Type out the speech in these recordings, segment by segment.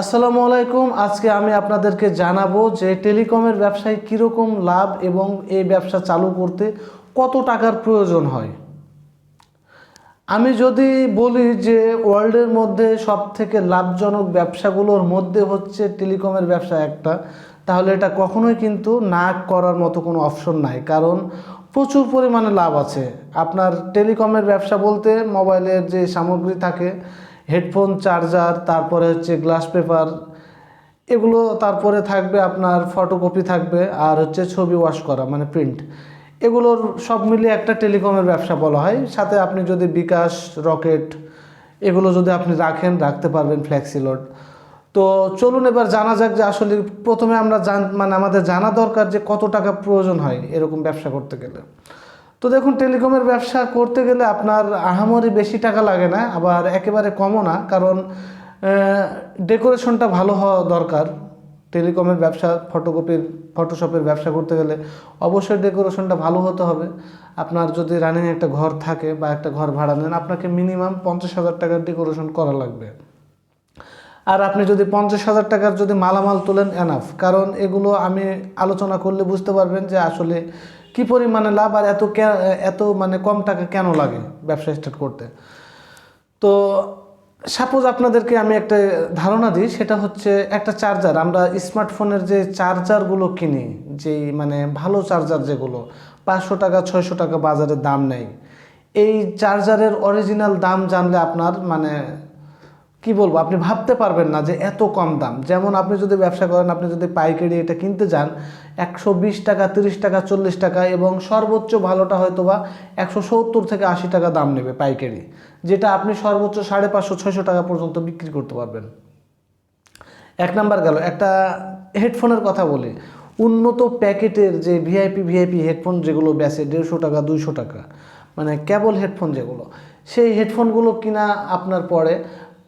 আসসালামু আলাইকুম। আজকে আমি আপনাদেরকে জানাব যে টেলিকমের ব্যবসায় কীরকম লাভ এবং এই ব্যবসা চালু করতে কত টাকার প্রয়োজন হয়। আমি যদি বলি যে ওয়ার্ল্ডের মধ্যে সব থেকে লাভজনক ব্যবসাগুলোর মধ্যে হচ্ছে টেলিকমের ব্যবসা একটা, তাহলে এটা কখনোই কিন্তু না করার মতো কোনো অপশন নাই। কারণ প্রচুর পরিমাণে লাভ আছে। আপনার টেলিকমের ব্যবসা বলতে মোবাইলের যে সামগ্রী থাকে হেডফোন, চার্জার, তারপরে হচ্ছে গ্লাস পেপার, এগুলো তারপরে থাকবে আপনার ফটোকপি থাকবে আর হচ্ছে ছবি ওয়াশ করা মানে প্রিন্ট এগুলোর সব মিলিয়ে একটা টেলিকমের ব্যবসা বলা হয়। সাথে আপনি যদি বিকাশ, রকেট, এগুলো যদি আপনি রাখেন, রাখতে পারবেন ফ্লেক্সিলোড। তো চলুন এবার জানা যাক যে আসলে প্রথমে আমরা জান মানে আমাদের জানা দরকার যে কত টাকা প্রয়োজন হয় এরকম ব্যবসা করতে গেলে। তো দেখুন, টেলিকমের ব্যবসা করতে গেলে আপনার আহামরি বেশি টাকা লাগে না, আবার একেবারে কমও না, কারণ ডেকোরেশনটা ভালো হওয়া দরকার। টেলিকমের ব্যবসা, ফটোকপির, ফটোশপের ব্যবসা করতে গেলে অবশ্যই ডেকোরেশনটা ভালো হতে হবে। আপনার যদি রানিং একটা ঘর থাকে বা একটা ঘর ভাড়া নেন, আপনাকে মিনিমাম পঞ্চাশ হাজার টাকার ডেকোরেশন করা লাগবে। আর আপনি যদি পঞ্চাশ হাজার টাকার যদি মালামাল তোলেন এনাফ কারণ এগুলো আমি আলোচনা করলে বুঝতে পারবেন যে আসলে কি পরিমাণে লাভ আর এত এত মানে কম টাকা কেন লাগে ব্যবসা স্টার্ট করতে? তো সাপোজ আপনাদেরকে আমি একটা ধারণা দিই, সেটা হচ্ছে একটা চার্জার আমরা স্মার্টফোনের যে চার্জারগুলো কিনি, যেই মানে ভালো চার্জার যেগুলো, পাঁচশো টাকা, ছয়শো টাকা বাজারে দাম নেই। এই চার্জারের অরিজিনাল দাম জানলে আপনার মানে কি বলব, আপনি ভাবতে পারবেন না যে এত কম দাম। যেমন আপনি যদি ব্যবসা করেন, আপনি যদি পাইকারি এটা কিনতে যান, একশো বিশ টাকা, তিরিশ টাকা, চল্লিশ টাকা এবং সর্বোচ্চ ভালোটা হয়তো বা একশো সত্তর থেকে আশি টাকা দাম নেবে পাইকারি, যেটা আপনি সর্বোচ্চ সাড়ে পাঁচশো, ছয়শো টাকা পর্যন্ত বিক্রি করতে পারবেন। এক নাম্বার গেল, একটা হেডফোনের কথা বলি। উন্নত প্যাকেটের যে ভিআইপি ভিআইপি হেডফোন যেগুলো বেচে, দেড়শো টাকা, দুইশো টাকা মানে কেবল হেডফোন যেগুলো, সেই হেডফোনগুলো কিনা আপনার পড়ে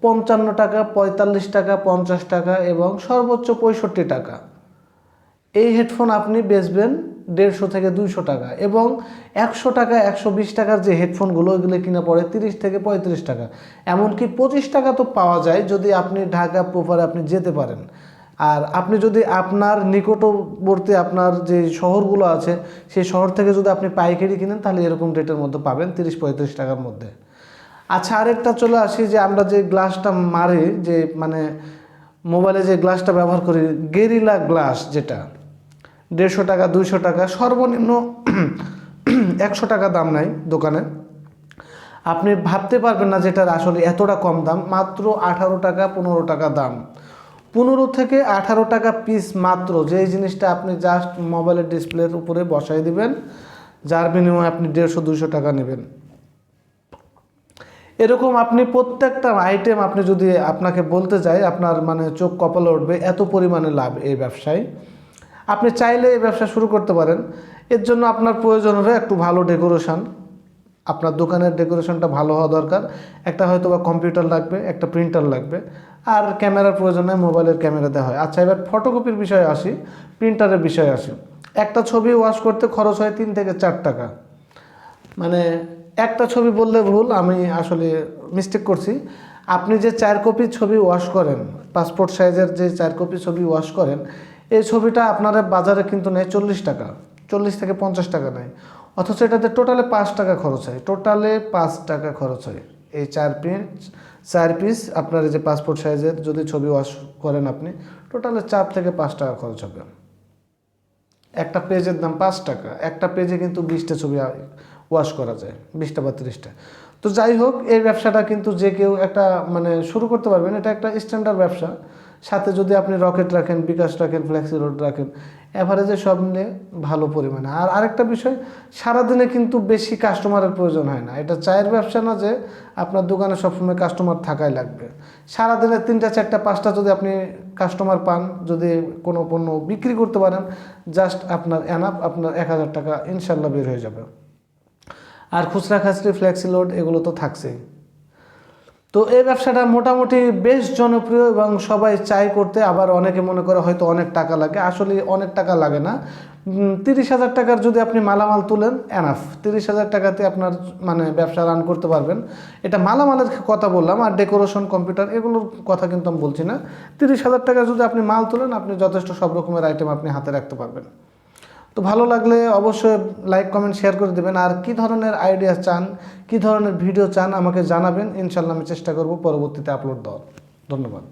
পঞ্চান্ন টাকা, পঁয়তাল্লিশ টাকা, পঞ্চাশ টাকা এবং সর্বোচ্চ পঁয়ষট্টি টাকা। এই হেডফোন আপনি বেচবেন দেড়শো থেকে দুইশো টাকা এবং একশো টাকা, একশো বিশ টাকার যে হেডফোনগুলো ওইগুলো কিনা পড়ে তিরিশ থেকে পঁয়ত্রিশ টাকা। এমনকি পঁচিশ টাকা তো পাওয়া যায় যদি আপনি ঢাকা প্রপারে আপনি যেতে পারেন। আর আপনি যদি আপনার নিকটবর্তী আপনার যে শহরগুলো আছে, সেই শহর থেকে যদি আপনি পাইকারি কিনেন, তাহলে এরকম রেটের মধ্যে পাবেন তিরিশ, পঁয়ত্রিশ টাকার মধ্যে। আচ্ছা আরেকটা চলে আসি যে আমরা যে গ্লাসটা মারি, যে মানে মোবাইলে যে গ্লাসটা ব্যবহার করি, গেরিলা গ্লাস যেটা, দেড়শো টাকা, দুইশো টাকা, সর্বনিম্ন একশো টাকা দাম নাই দোকানে। আপনি ভাবতে পারবেন না যেটার আসলে এতটা কম দাম, মাত্র আঠারো টাকা, পনেরো টাকা দাম। পনেরো থেকে আঠারো টাকা পিস মাত্র যেই জিনিসটা আপনি জাস্ট মোবাইলের ডিসপ্লের উপরে বসাই দিবেন, যার বিনিময়ে আপনি দেড়শো, দুইশো টাকা নেবেন। এরকম আপনি প্রত্যেকটা আইটেম আপনি যদি আপনাকে বলতে যাই, আপনার মানে চোখ কপালে উঠবে এত পরিমাণে লাভ এই ব্যবসায়। আপনি চাইলে এই ব্যবসা শুরু করতে পারেন। এর জন্য আপনার প্রয়োজন হবে একটু ভালো ডেকোরেশন আপনার দোকানের ডেকোরেশনটা ভালো হওয়া দরকার। একটা হয়তো বা কম্পিউটার লাগবে, একটা প্রিন্টার লাগবে। আর ক্যামেরার প্রয়োজন হয়, মোবাইলের ক্যামেরা দেওয়া হয়। আচ্ছা এবার ফটোকপির বিষয়ে আসি প্রিন্টারের বিষয়ে আসি। একটা ছবি ওয়াশ করতে খরচ হয় তিন থেকে চার টাকা। একটা ছবি বললে ভুল, আমি আসলে মিস্টেক করছি। আপনি যে চার কপি ছবি ওয়াশ করেন পাসপোর্ট সাইজের যে চার কপি ছবি ওয়াশ করেন, এই ছবিটা আপনারা বাজারে কিন্তু নেয় চল্লিশ টাকা, চল্লিশ থেকে পঞ্চাশ টাকা নেয়। অথচ এটাতে টোটালে পাঁচ টাকা খরচ হয় টোটালে পাঁচ টাকা খরচ হয়। এই চার পিস চার পিস আপনার যে পাসপোর্ট সাইজের যদি ছবি ওয়াশ করেন আপনি টোটালে চার থেকে পাঁচ টাকা খরচ হবে। একটা পেজের দাম পাঁচ টাকা, একটা পেজে কিন্তু বিশটা ছবি ওয়াশ করা যায়, বিশটা বা তিরিশটা। তো যাই হোক, এই ব্যবসাটা কিন্তু যে কেউ একটা মানে শুরু করতে পারবেন, এটা একটা স্ট্যান্ডার্ড ব্যবসা। সাথে যদি আপনি রকেট রাখেন, বিকাশ রাখেন, ফ্লেক্সি রোড রাখেন অ্যাভারেজে সব মিলে ভালো পরিমাণে। আর আরেকটা বিষয়, সারাদিনে কিন্তু বেশি কাস্টমারের প্রয়োজন হয় না। এটা চায়ের ব্যবসা না যে আপনার দোকানে সবসময় কাস্টমার থাকাই লাগবে। সারাদিনে তিনটা, চারটা, পাঁচটা যদি আপনি কাস্টমার পান, যদি কোনো পণ্য বিক্রি করতে পারেন জাস্ট আপনার এনাপ আপনার এক হাজার টাকা ইনশাল্লাহ বের হয়ে যাবে। আর খুচরা খাচরি ফ্লেক্সি লোড এগুলো তো থাকছেই। তো এই ব্যবসাটা মোটামুটি বেশ জনপ্রিয় এবং সবাই চাই করতে আবার অনেকে মনে করে হয়তো অনেক টাকা লাগে। আসলে অনেক টাকা লাগে না। তিরিশ হাজার টাকার যদি আপনি মালামাল তুলেন এনাফ তিরিশ হাজার টাকাতে আপনার মানে ব্যবসা রান করতে পারবেন। এটা মালামালের কথা বললাম, আর ডেকোরেশন কম্পিউটার এগুলোর কথা কিন্তু আমি বলছি না। তিরিশ হাজার টাকা যদি আপনি মাল তুলেন, আপনি যথেষ্ট সব রকমের আইটেম আপনি হাতে রাখতে পারবেন। তো ভালো লাগলে অবশ্যই লাইক কমেন্ট শেয়ার করে দেবেন। আর কি ধরনের আইডিয়া চান, কি ধরনের ভিডিও চান আমাকে জানাবেন। ইনশাল্লাহ আমি চেষ্টা করব পরবর্তীতে আপলোড দেওয়ার। ধন্যবাদ।